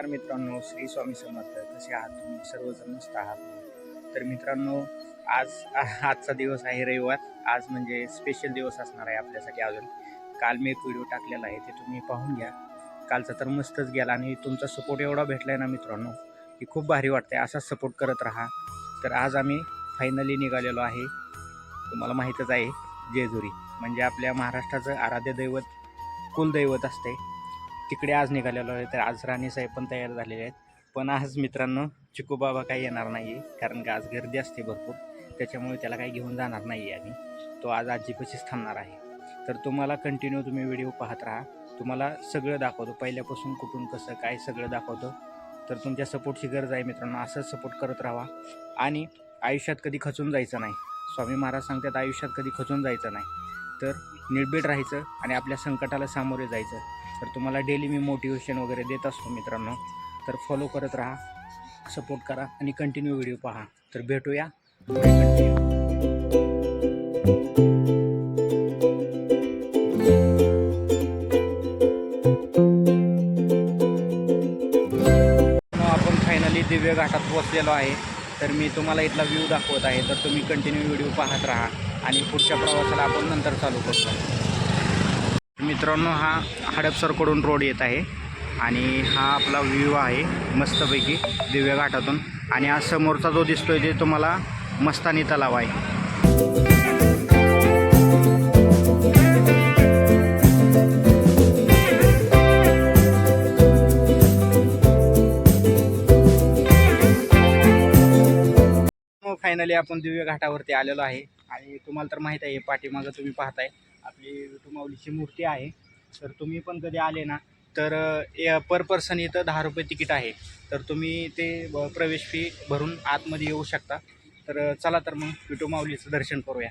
नमस्कार मित्रांनो श्री स्वामी समर्थ. कसे आहात तुम्ही? सर्वजण मस्त आहात. तर मित्रांनो आज आजचा दिवस आहे रविवार. आज म्हणजे स्पेशल दिवस असणार आहे आपल्यासाठी अजून. काल मी एक व्हिडिओ टाकलेला आहे ते तुम्ही पाहून घ्या. कालचा तर मस्तच गेला आणि तुमचा सपोर्ट एवढा भेटला आहे ना मित्रांनो की खूप भारी वाटतं आहे असाच सपोर्ट करत राहा. तर आज आम्ही फायनली निघालेलो आहे. तुम्हाला माहीतच आहे जेजुरी. म्हणजे आपल्या महाराष्ट्राचं आराध्य दैवत कुलदैवत असते तिकडे आज निघालेलो आहे तर आज राणीसाहेब पण तयार झालेले आहेत. पण आज मित्रांनो चिकू बाबा काही येणार नाही आहे कारण का आज गर्दी असते भरपूर. त्याच्यामुळे त्याला काही घेऊन जाणार नाही आहे आम्ही. तो आज आजीपाशीच थांबणार आहे. तर तुम्हाला कंटिन्यू तुम्ही व्हिडिओ पाहत राहा. तुम्हाला सगळं दाखवतो. पहिल्यापासून कुठून कसं काय सगळं दाखवतो. तर तुमच्या सपोर्टची गरज आहे मित्रांनो. असंच सपोर्ट करत राहा. आणि आयुष्यात कधी खचून जायचं नाही. स्वामी महाराज सांगतात आयुष्यात कधी खचून जायचं नाही. तर निर्भीड राहायचं आणि आपल्या संकटाला सामोरे जायचं. तर तुम्हाला डेली मी मोटिवेशन वगैरे देत असतो मित्रांनो. तर फॉलो करत राहा सपोर्ट करा आणि कंटिन्यू व्हिडिओ पहा. तर भेटूया. आपण फायनली दिव्य घाटात पोचलेलो आहे. तर मी तुम्हाला इथला व्ह्यू दाखवत आहे. तर तुम्ही कंटिन्यू व्हिडिओ पाहत राहा आणि पुढच्या प्रवासाला आपण नंतर चालू करतो. मित्रांनो हा हडपसरकडून रोड येत आहे आणि हा आपला व्ह्यू आहे मस्तपैकी दिव्य घाटातून. आणि हा समोरचा जो दिसतोय ते तुम्हाला मस्तानी तलाव आहे. हो, फायनली आपण दिव्य घाटावरती आलेलो आहे. आणि तुम्हाला तर माहीत आहे पाठीमागं तुम्ही पाहताय. आपली विठू माऊलीची मूर्ती आहे. तर तुम्ही पण कधी आले ना तर पर पर्सन इथं दहा रुपये तिकीट आहे. तर तुम्ही ते प्रवेश फी भरून आतमध्ये येऊ शकता. तर चला तर मग विठू माऊलीचं दर्शन करूया.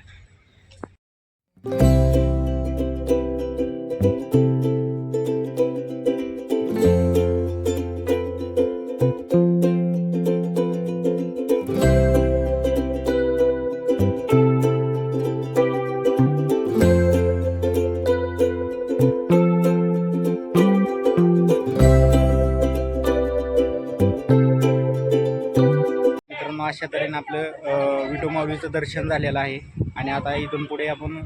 मित्रांनो अशा तऱ्हेने आपलं अ, माऊलीचं दर्शन झालेलं आहे. आणि आता इथून पुढे आपण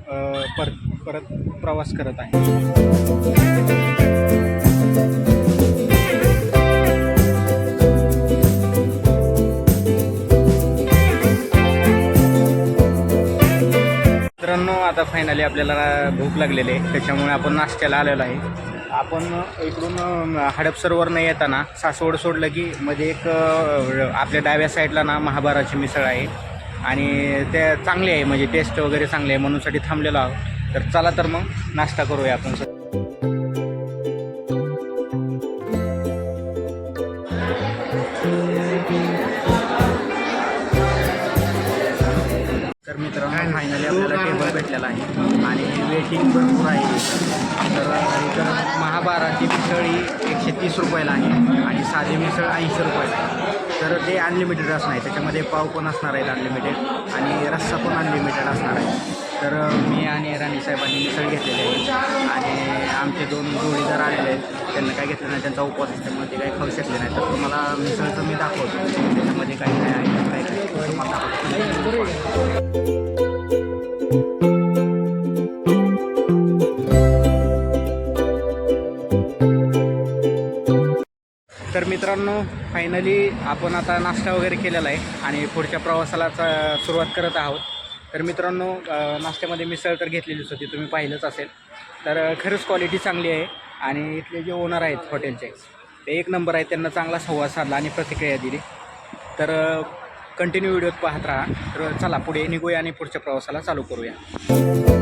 परत परत प्रवास करत आहे. आता फायनली आपल्याला भूक लागलेली आहे. त्याच्यामुळे आपण नाश्त्याला आलेलो आहे. आपण इकडून हडपसरवरनं येताना सासवड सोडलं की मध्ये एक आपल्या डाव्या साईडला ना महाभाराची मिसळ आहे. आणि ते चांगली आहे म्हणजे टेस्ट वगैरे चांगली आहे म्हणूनसाठी थांबलेलो आहोत. तर चला तर मग नाश्ता करूया आपण. फायनली आपल्याला टेबल भेटलेला आहे. आणि वेटिंग भरपूर आहे. तर इथं महाबाराची मिसळ ही एकशे तीस रुपयाला आहे आणि साधी मिसळ ऐंशी रुपयाला आहे तर ते अनलिमिटेड असणार आहे. त्याच्यामध्ये पाव पण असणार आहेत अनलिमिटेड आणि रस्सा पण अनलिमिटेड असणार आहे. तर मी आणि राणी साहेबांनी मिसळ घेतलेली आहे. आणि आमचे दोन जोडीदार आलेले आहेत. त्यांना काय घेतलं नाही त्यांचा उपवास असल्यामुळे ते काही खाऊ शकले नाही. तर तुम्हाला मिसळचं मी दाखवतो. त्याच्यामध्ये काही काय आहे काय काय तुम्हाला दाखवतो. मित्रांनो फायनली आपण आता नाश्ता वगैरे केलेला आहे आणि पुढच्या प्रवासाला सुरुवात करत आहोत. तर मित्रांनो नाश्त्यामध्ये मिसळ तर घेतलेलीच होती तुम्ही पाहिलंच असेल. तर खरंच क्वालिटी चांगली आहे आणि इथले जे ओनर आहेत हॉटेलचे ते एक नंबर आहेत त्यांना चांगला संवाद साधला आणि प्रतिक्रिया दिली. तर कंटिन्यू व्हिडिओत पाहत राहा. तर चला पुढे निघूया आणि पुढच्या प्रवासाला चालू करूया.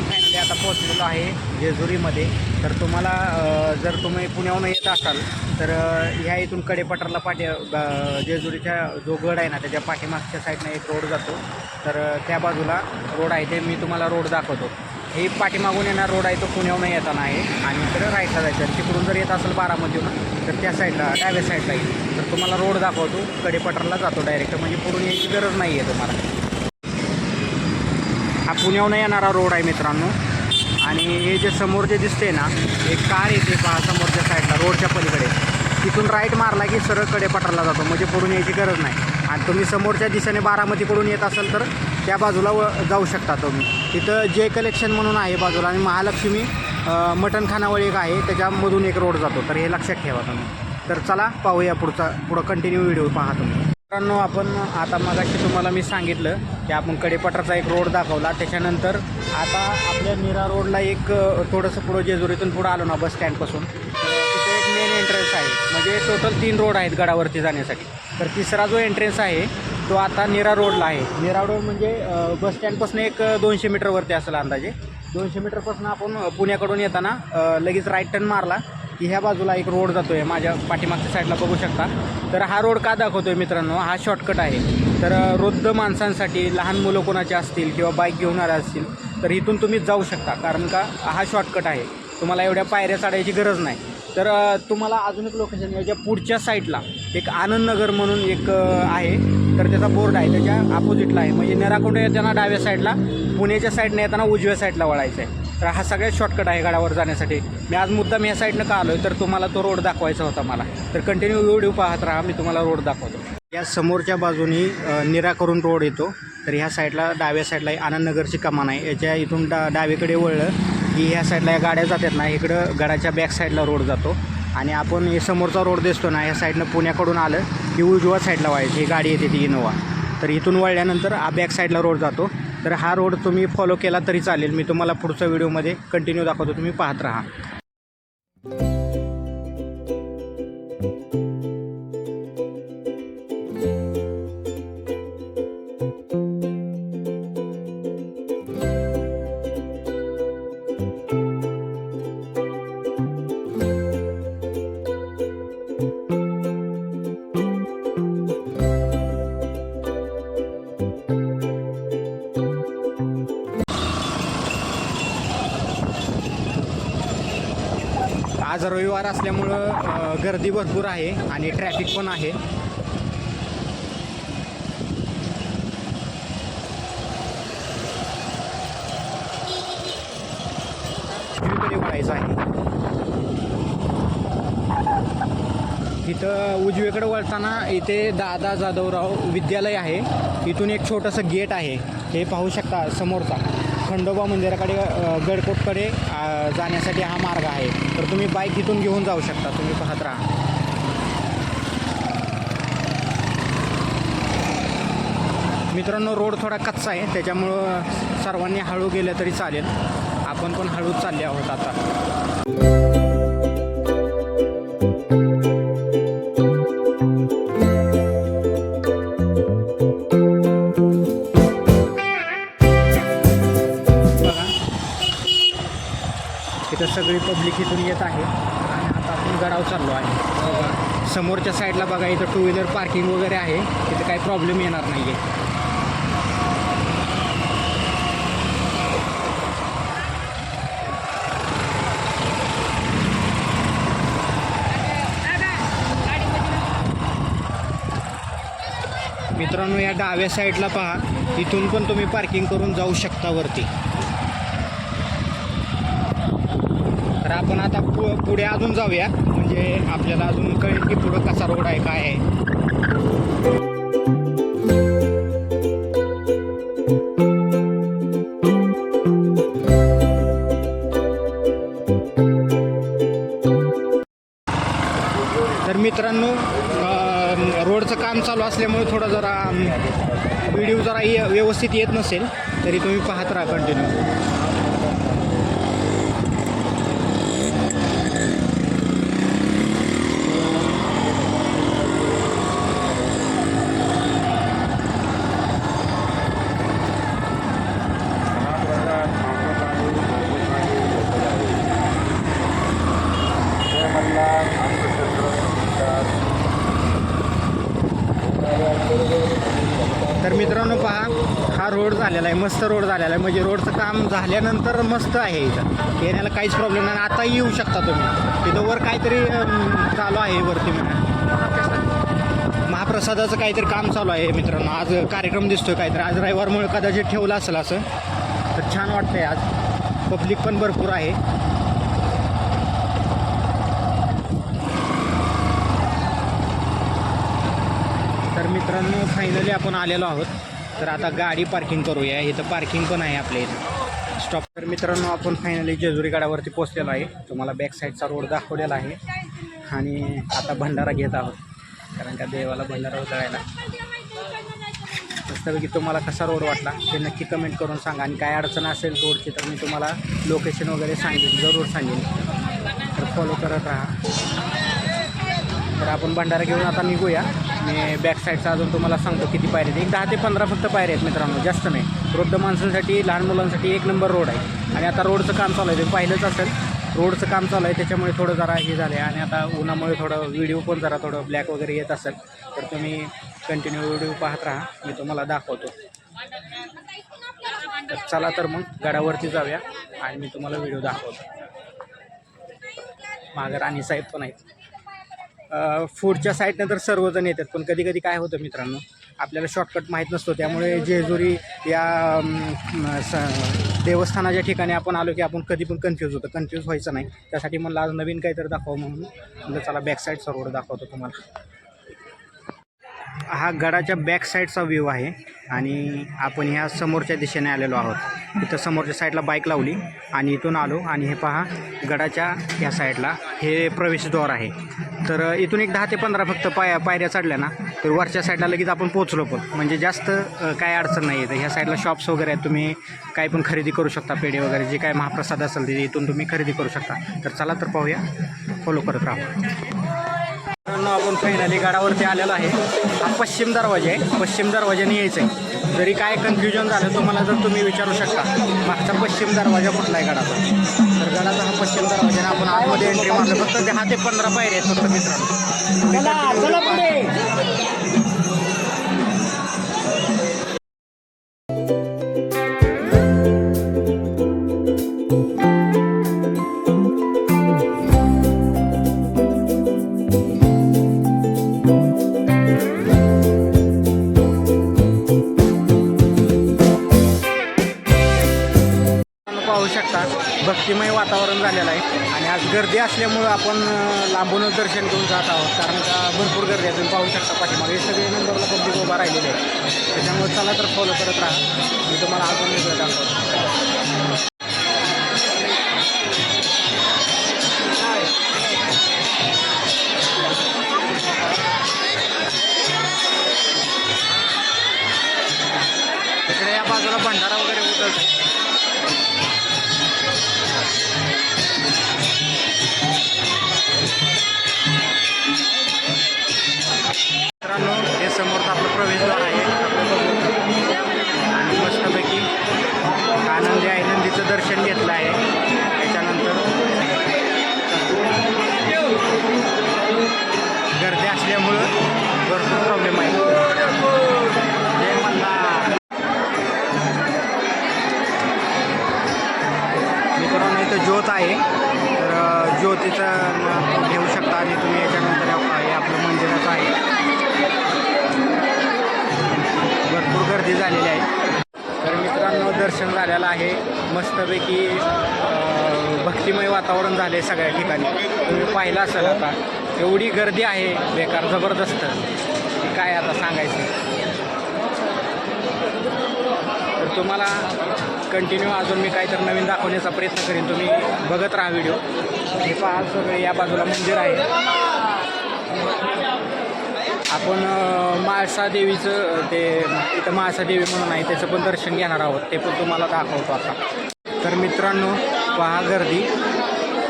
आपण फायनली आता पोहोचलेलो आहे जेजुरीमध्ये. तर तुम्हाला जर तुम्ही पुण्याहून येत असाल तर ह्या इथून कडेपठारला पाठी जेजुरीचा जेजुरीच्या जो गड आहे ना त्याच्या पाठीमागच्या साईडनं एक रोड जातो. तर त्या बाजूला रोड आहे ते मी तुम्हाला रोड दाखवतो. हे पाठीमागून येणार रोड आहे तो पुण्याहून येताना आहे. आणि इकडे राईटला जायचं तिकडून जर येत असेल बारामतीहून तर त्या साईडला डाव्या साईडला येईल. तर तुम्हाला रोड दाखवतो. कडेपठारला जातो डायरेक्ट म्हणजे पुढून यायची गरज नाही आहे तुम्हाला. पुण्याहून येणारा रोड आहे मित्रांनो. आणि हे जे समोर जे दिसते ना एक कार येते पहा समोरच्या साईडला रोडच्या पलीकडे. तिथून राईट मारला की सरळ पटरला जातो म्हणजे पुढून यायची गरज नाही. आणि तुम्ही समोरच्या दिशेने बारामतीकडून येत असाल तर त्या बाजूला व जाऊ शकता तुम्ही. तिथं जे कलेक्शन म्हणून आहे बाजूला आणि महालक्ष्मी मटण खानावळ एक आहे त्याच्यामधून एक रोड जातो. तर हे लक्षात ठेवा तुम्ही. तर चला पाहूया पुढचा पुढं कंटिन्यू व्हिडिओ पाहा तुम्ही मित्रांनो आपण आता मगाशी तुम्हाला मी सांगितलं की आपण कडेपठारचा एक रोड दाखवला. त्याच्यानंतर आता आपल्या नीरा रोडला एक थोडंसं पुढं जेजुरीतून पुढं आलो ना बस स्टँडपासून तिथे एक मेन एंट्रन्स आहे. म्हणजे टोटल तीन रोड आहेत गडावरती जाण्यासाठी. तर तिसरा जो एंट्रन्स आहे तो आता नीरा रोडला आहे. नीरा रोड म्हणजे बस स्टँडपासून एक दोनशे मीटरवरती असेल अंदाजे. दोनशे मीटरपासून आपण पुण्याकडून येताना लगेच राईट टर्न मारला. की ह्या बाजूला एक रोड जातो आहे माझ्या पाठीमागच्या साईडला बघू शकता. तर हा रोड का दाखवतो आहे मित्रांनो? हा शॉर्टकट आहे. तर वृद्ध माणसांसाठी लहान मुलं कोणाचे असतील किंवा बाईक घेऊन असतील तर इथून तुम्ही जाऊ शकता. कारण का हा शॉर्टकट आहे. तुम्हाला एवढ्या पायऱ्या चढायची गरज नाही. तर तुम्हाला अजून एक लोकेशन याच्या पुढच्या साईडला एक आनंदनगर म्हणून एक आहे. तर त्याचा बोर्ड आहे त्याच्या अपोजिटला आहे. म्हणजे नेराकोंडा येताना डाव्या साईडला पुण्याच्या साईडने येताना उजव्या साईडला वळायचं आहे तर हा सगळ्यात शॉर्टकट आहे गडावर जाण्यासाठी. मी आज मुद्दाम या साईडनं का आलो आहे तर तुम्हाला तो रोड दाखवायचा होता मला. तर कंटिन्यू व्हिडिओ पाहत राहा मी तुम्हाला रोड दाखवतो. या समोरच्या बाजूनी निराकरून निरा करून रोड येतो. तर ह्या साईडला डाव्या साईडला आनंदनगरची कमान आहे. याच्या इथून डा डावीकडे वळलं की ह्या साईडला या गाड्या जातात ना इकडं गडाच्या बॅक साईडला रोड जातो. आणि आपण हे समोरचा रोड दिसतो ना ह्या साईडनं पुण्याकडून आलं की उजव्या साईडला व्हायची ही गाडी येते ती इनोवा. तर इथून वळल्यानंतर हा बॅक साईडला रोड जातो. तर हा रोड तुम्ही फॉलो केला तरी चालेल. मी तुम्हाला पुढच्या व्हिडिओमध्ये कंटिन्यू दाखवतो. तुम्ही पाहत राहा. रविवार असल्यामुळं गर्दी भरपूर आहे आणि ट्रॅफिक पण आहे. इथं आहे. उजवीकडे वळताना इथे दादा जाधवराव विद्यालय आहे. इथून एक छोटंसं गेट आहे. हे पाहू शकता समोरचा. खंडोबा मंदिराकडे गडकोटकडे जाण्यासाठी हा मार्ग आहे. तर तुम्ही बाईक इथून घेऊन जाऊ शकता. तुम्ही पाहत राहा. मित्रांनो रोड थोडा कच्चा आहे. त्याच्यामुळं सर्वांनी हळू गेलं तरी चालेल. आपण पण हळूच चालले आहोत आता. इथं सगळी पब्लिक इथून येत आहे. आणि आता आपण गडाव चाललो आहे. समोरच्या साईडला बघा इथं टू व्हीलर पार्किंग वगैरे आहे. तिथं काही प्रॉब्लेम येणार नाही आहे मित्रांनो या डाव्या साईडला पहा. इथून पण तुम्ही पार्किंग करून जाऊ शकता वरती. आपण आता पु पुढे अजून जाऊया. म्हणजे आपल्याला अजून कळेल की पुढं कसा रोड आहे काय आहे. तर मित्रांनो रोडचं काम चालू असल्यामुळे थोडं जरा व्हिडिओ जरा ये- व्यवस्थित येत नसेल तरी तुम्ही पाहत राहा कंटिन्यू रोड झालेला आहे मस्त रोड झालेला आहे. म्हणजे रोडचं काम झाल्यानंतर मस्त आहे इथं. येण्याला काहीच प्रॉब्लेम नाही. आताही येऊ शकता तुम्ही. तिथं वर काहीतरी चालू आहे वरती म्हणा. महाप्रसादाचं काहीतरी काम चालू आहे मित्रांनो. आज कार्यक्रम दिसतोय काहीतरी. आज रविवारमुळे कदाचित ठेवलं असेल असं. तर छान वाटतंय आज. पब्लिक पण भरपूर आहे. तर मित्रांनो फायनली आपण आलेलो आहोत. तर आता गाडी पार्किंग करूया. इथं पार्किंग पण आहे आपल्या इथं. स्टॉप तर मित्रांनो आपण फायनली जेजुरी गडावरती पोहोचलेलो आहे. तुम्हाला बॅक साईडचा रोड दाखवलेला आहे. आणि आता भंडारा घेत आहोत. कारण का देवाला भंडारा उजळायला मस्तपैकी तुम्हाला कसा रोड वाटला ते नक्की कमेंट करून सांगा. आणि काय अडचण असेल रोडची तर मी तुम्हाला लोकेशन वगैरे सांगेन. जरूर सांगेन. तर फॉलो करत राहा. तर आपण भंडारा घेऊन आता निघूया. मी बॅक साईडचा अजून तुम्हाला सांगतो किती पायऱ्या आहेत. एक दहा ते पंधरा फक्त पायऱ्या आहेत मित्रांनो जास्त नाही. वृद्ध माणसांसाठी लहान मुलांसाठी एक नंबर रोड आहे. आणि आता रोडचं काम चालू आहे. ते पाहिलंच असेल. रोडचं काम चालू आहे. त्याच्यामुळे थोडं जरा हे झालं आहे आणि आता उन्हामुळे थोडं व्हिडिओ पण जरा थोडं ब्लॅक वगैरे येत असेल. तर तुम्ही कंटिन्यू व्हिडिओ पाहत राहा. मी तुम्हाला दाखवतो. तर चला तर मग गडावरती जाऊया. आणि मी तुम्हाला व्हिडिओ दाखवतो. मागं राणी साहेब पण आहेत. फूडच्या साईडनं तर सर्वजण येतात. पण कधी कधी काय होतं मित्रांनो आपल्याला शॉर्टकट माहीत नसतो. त्यामुळे जेजुरी या स देवस्थानाच्या ठिकाणी आपण आलो की आपण कधी पण कन्फ्यूज होतं. कन्फ्यूज व्हायचं नाही. त्यासाठी मला आज नवीन काहीतरी दाखवा म्हणून. म्हणलं चला बॅक साईड रोड दाखवतो तुम्हाला. हा गडाच्या बॅक साईडचा व्ह्यू आहे. आणि आपण ह्या समोरच्या दिशेने आलेलो आहोत. इथं समोरच्या साईडला बाईक लावली आणि इथून आलो आणि हे पहा गडाच्या ह्या साईडला हे प्रवेशद्वार आहे. तर इथून एक दहा ते पंधरा फक्त पाया पायऱ्या चढल्या ना तर वरच्या साईडला लगेच आपण पोचलो पण. म्हणजे जास्त काय अडचण नाही येतं ह्या साईडला शॉप्स वगैरे आहेत तुम्ही काय पण खरेदी करू शकता पेढे वगैरे जे काय महाप्रसाद असेल ते इथून तुम्ही खरेदी करू शकता. तर चला तर पाहूया. फॉलो करत राहा. मित्रांनो आपण फायनली गडावरती आलेलो आहे. हा पश्चिम दरवाजा आहे पश्चिम दरवाजाने यायचं आहे जरी काय कन्फ्युजन झालं तुम्हाला जर तुम्ही विचारू शकता मागचा पश्चिम दरवाजा कुठला आहे गडाचा? तर गडाचा हा पश्चिम दरवाजाने आपण आतमध्ये एंट्री मारलं. फक्त दहा ते पंधरा पायऱ्या आहेत फक्त मित्रांनो. दर्शन घेऊन जात आहोत. कारण का भरपूर गर्दी आहे तुम्ही पाहू शकता पाठीमागे. सगळे नंबरला पब्लिक उभा राहिलेले आहे त्याच्यामुळे चला तर फॉलो करत राहा. मी तुम्हाला अजून वेगळं दाखवतो. गर्दी असल्यामुळं भरपूर प्रॉब्लेम आहे. जय मल्हार. मित्रांनो इथं ज्योत आहे. तर ज्योतीचं घेऊ शकता. आणि तुम्ही याच्यानंतर हे आपलं मंदिराचं आहे. भरपूर गर्दी झालेली आहे. तर मित्रांनो दर्शन झालेलं आहे. मस्तपैकी भक्तिमय वातावरण झालं आहे सगळ्या ठिकाणी. तुम्ही पाहिलं असेल आता. एवढी गर्दी आहे बेकार जबरदस्त. की काय आता सांगायचं? तर तुम्हाला कंटिन्यू अजून मी काहीतरी नवीन दाखवण्याचा प्रयत्न करेन. तुम्ही बघत राहा व्हिडिओ हे पहा सगळं या बाजूला मंदिर आहे. आपण अं, देवीचं ते इथं म्हाळसा देवी म्हणून आहे त्याचं पण दर्शन घेणार आहोत. ते पण तुम्हाला दाखवतो आता. तर मित्रांनो पहा गर्दी.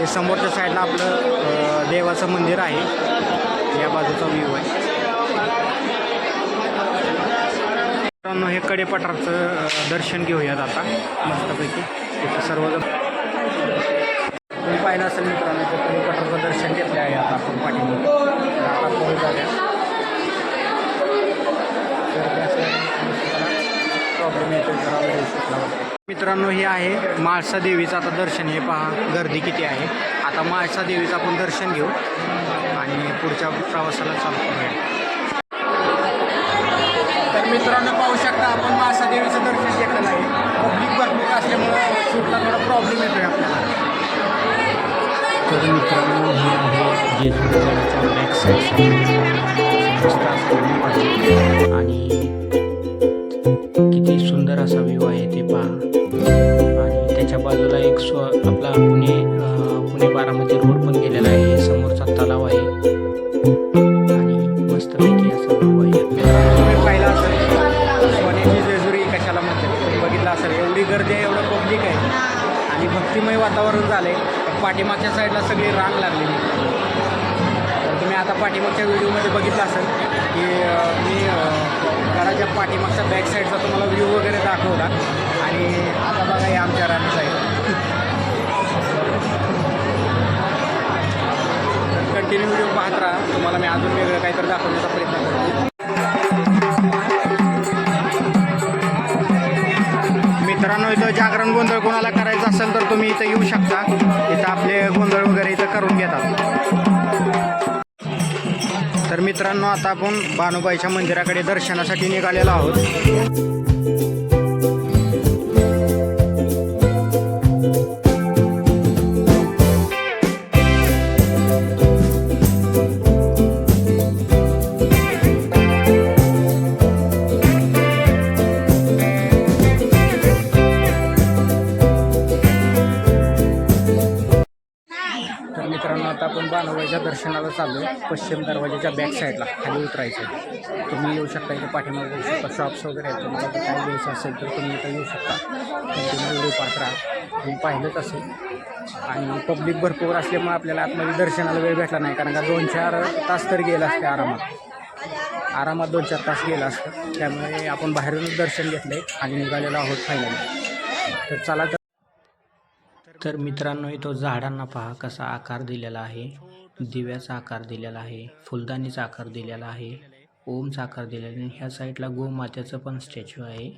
हे समोरच्या साईडला आपलं देवाचं मंदिर आहे. या बाजूचा व्ह्यू आहे. मित्रांनो हे कडेपठारचं दर्शन घेऊयात आता. मस्तपैकी. इथं सर्वजण तुम्ही पाहिलं असेल मित्रांनो ते कडेपठारचं दर्शन घेतलं आहे आता आपण पाठीमध्ये आता पुढे जाऊया. प्रॉब्लेम येतो कुठे मित्रांनो हे आहे माळसा देवीचं आता दर्शन. हे पहा गर्दी किती आहे. आता माळसा देवीचं आपण दर्शन घेऊ आणि पुढच्या प्रवासाला चालू करूया. तर मित्रांनो पाहू शकता आपण माळसा देवीचं दर्शन घेतलं आहे. पब्लिक भरपूर असल्यामुळं सुटला थोडा प्रॉब्लेम येतोय आपल्याला. तर मित्रांनो हे आहे आणि स्व आपला पुणे पुणे बारामती रोड पण गेलेला आहे. समोरचा तलाव आहे. आणि मस्तपैकी असा तुम्ही पाहिला असेल सोन्याची जेजुरी कशाला म्हणते बघितलं असेल एवढी गर्दी आहे एवढं पब्लिक आहे. आणि भक्तिमय वातावरण झालंय. पाठीमागच्या साईडला सगळी रांग लागलेली तुम्ही आता पाठीमागच्या व्हिडिओमध्ये बघितलं असेल की मी घराच्या पाठीमागच्या बॅक साईडचा तुम्हाला व्ह्यू वगैरे दाखवला. आणि आता बघा हे आमच्या राणी साईड कंटिन्यू व्हिडिओ पाहत राहा. तुम्हाला मी अजून वेगळं काहीतरी दाखवण्याचा प्रयत्न करतो. मित्रांनो इथं जागरण गोंधळ कोणाला करायचं असेल तर तुम्ही इथं येऊ शकता. इथं आपले गोंधळ वगैरे इथं करून घेतात. तर मित्रांनो आता आपण बानुबाईच्या मंदिराकडे दर्शनासाठी निघालेलो आहोत. मित्रांनो आता आपण बानुबाईच्या दर्शनाला चाललो पश्चिम दरवाजाच्या बॅक साईडला खाली उतरायचं तुम्ही येऊ शकता इथे पाठीमागे येऊ शकता. शॉप्स वगैरे आहेत. तुम्हाला जर काय घ्यायचं असेल तर तुम्ही इथं येऊ शकता. तुम्ही व्हिडिओ पाहत तुम्ही पाहिलंच असेल. आणि पब्लिक भरपूर असल्यामुळे आपल्याला आतमध्ये दर्शनाला वेळ भेटला नाही. कारण का दोन चार तास तर गेलं असते आरामात. आरामात दोन चार तास गेला असतं. त्यामुळे आपण बाहेरूनच दर्शन घेतलं आहे आणि निघालेलो आहोत फायनली तर चला तर मित्रांनो तो झाडांना पहा कसा आकार दिलेला आहे. दिव्याचा आकार दिलेला आहे. फुलदाणीचा आकार दिलेला आहे. ओमचा आकार दिलेला आहे. आणि ह्या साईडला गोमात्याचं पण स्टॅच्यू आहे.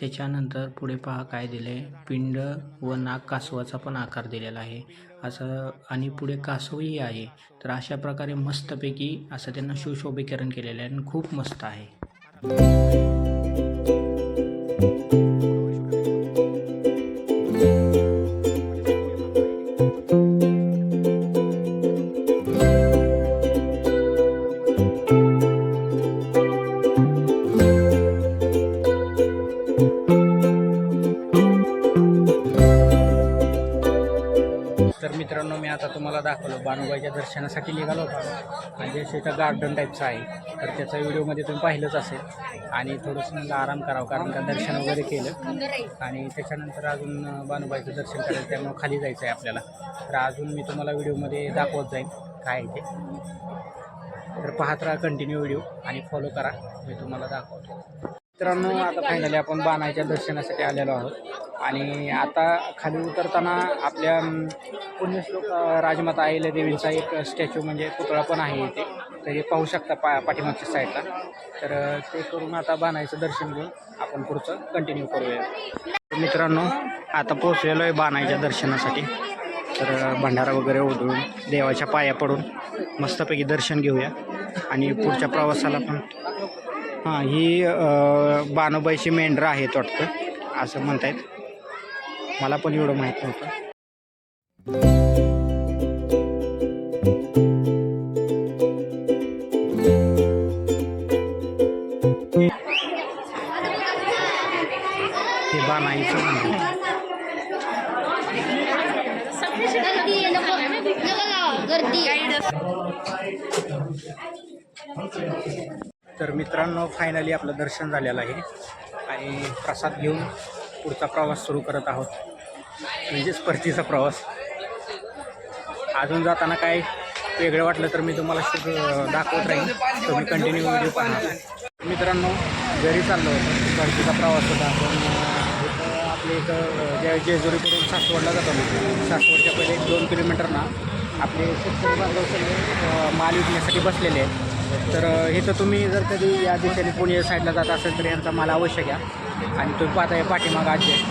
त्याच्यानंतर पुढे पहा काय दिलं आहे पिंड व नाग कासवाचा पण आकार दिलेला आहे. असं आणि पुढे कासवही आहे. तर अशा प्रकारे मस्तपैकी असं त्यांना सुशोभीकरण केलेलं आहे आणि खूप मस्त आहे. दर्शनासाठी निघालो होता आणि जे गार्डन टाईपचं आहे. तर त्याचा व्हिडिओमध्ये तुम्ही पाहिलंच असेल. आणि थोडंसं मला आराम करावं कारण का दर्शन वगैरे केलं. आणि त्याच्यानंतर अजून बानुबाईचं दर्शन करायचं त्यामुळे खाली जायचं आहे आपल्याला. तर अजून मी तुम्हाला व्हिडिओमध्ये दाखवत जाईन काय आहे ते. तर पाहत राहा कंटिन्यू व्हिडिओ आणि फॉलो करा. मी तुम्हाला दाखवतो. मित्रांनो आता फायनली आपण बाणाच्या दर्शनासाठी आलेलो आहोत. आणि आता खाली उतरताना आपल्या पुण्यश्लोक राजमाता आईला देवींचा एक स्टॅच्यू म्हणजे पुतळा पण आहे इथे. तर हे पाहू शकता पा पाठीमागच्या साईडला तर ते करून आता बाणाईचं दर्शन घेऊन आपण पुढचं कंटिन्यू करूया. मित्रांनो आता पोचलेलो आहे बाणाईच्या दर्शनासाठी. तर भंडारा वगैरे ओढून देवाच्या पाया पडून मस्तपैकी दर्शन घेऊया. आणि पुढच्या प्रवासाला पण हां ही अं, बानुबाईची मेंढरं आहेत वाटतं असं म्हणतायत. मला पण एवढं माहीत नव्हतं. गर्दी. तर मित्रांनो फायनली आपलं दर्शन झालेलं आहे. आणि प्रसाद घेऊन पुढचा प्रवास सुरू करत आहोत. म्हणजेच परतीचा प्रवास. अजून जाताना काय वेगळं वाटलं तर मी तुम्हाला शूट दाखवत राहीन. तुम्ही कंटिन्यू व्हिडिओ पाहणार मित्रांनो घरी चाललो होतो. परतीचा प्रवास होता. आपण आपले इथं आपल्या इथं ज्या जेजुरीकडून सासवडला जातो मी सासवडच्या पहिले एक दोन किलोमीटर ना आपले शेतकरी बांधव सगळे माल विकण्यासाठी बसलेले आहेत. तर इथं तुम्ही जर कधी या दिशेने पुणे साईडला जात असेल तर यांचा माल अवश्य घ्या. आणि तुम्ही पाहताय पाठीमागं आजी आहे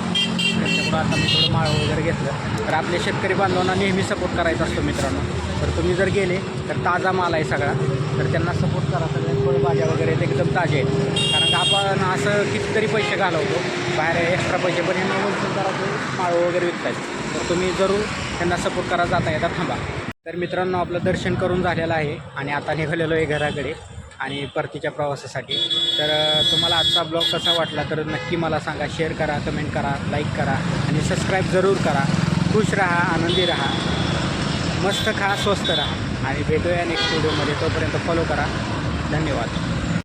त्यांच्याकडून आता मी थोडं माळ वगैरे घेतलं. तर आपले शेतकरी बांधवांना नेहमी सपोर्ट करायचा असतो मित्रांनो. तर तुम्ही जर गेले तर ताजा माल आहे सगळा. तर त्यांना सपोर्ट करा सगळ्या फळभाज्या वगैरे ते एकदम ताजे आहेत. कारण का आपण असं कितीतरी पैसे घालवतो बाहेर एक्स्ट्रा पैसे पण यांना होलसेल दरात माळ वगैरे विकतात तर तुम्ही जरूर त्यांना सपोर्ट करा जाता येतात थांबा. तर मित्रांनो आपलं दर्शन करून झालेलं आहे आणि आता निघालेलो आहे घराकडे आणि परतीच्या प्रवासासाठी. तर तुम्हाला आजचा ब्लॉग कसा वाटला तर नक्की मला सांगा. शेअर करा कमेंट करा लाईक करा आणि सबस्क्राईब जरूर करा. खुश राहा आनंदी राहा. मस्त खा स्वस्त राहा. आणि भेटूया नेक्स्ट व्हिडिओमध्ये तोपर्यंत फॉलो करा. धन्यवाद.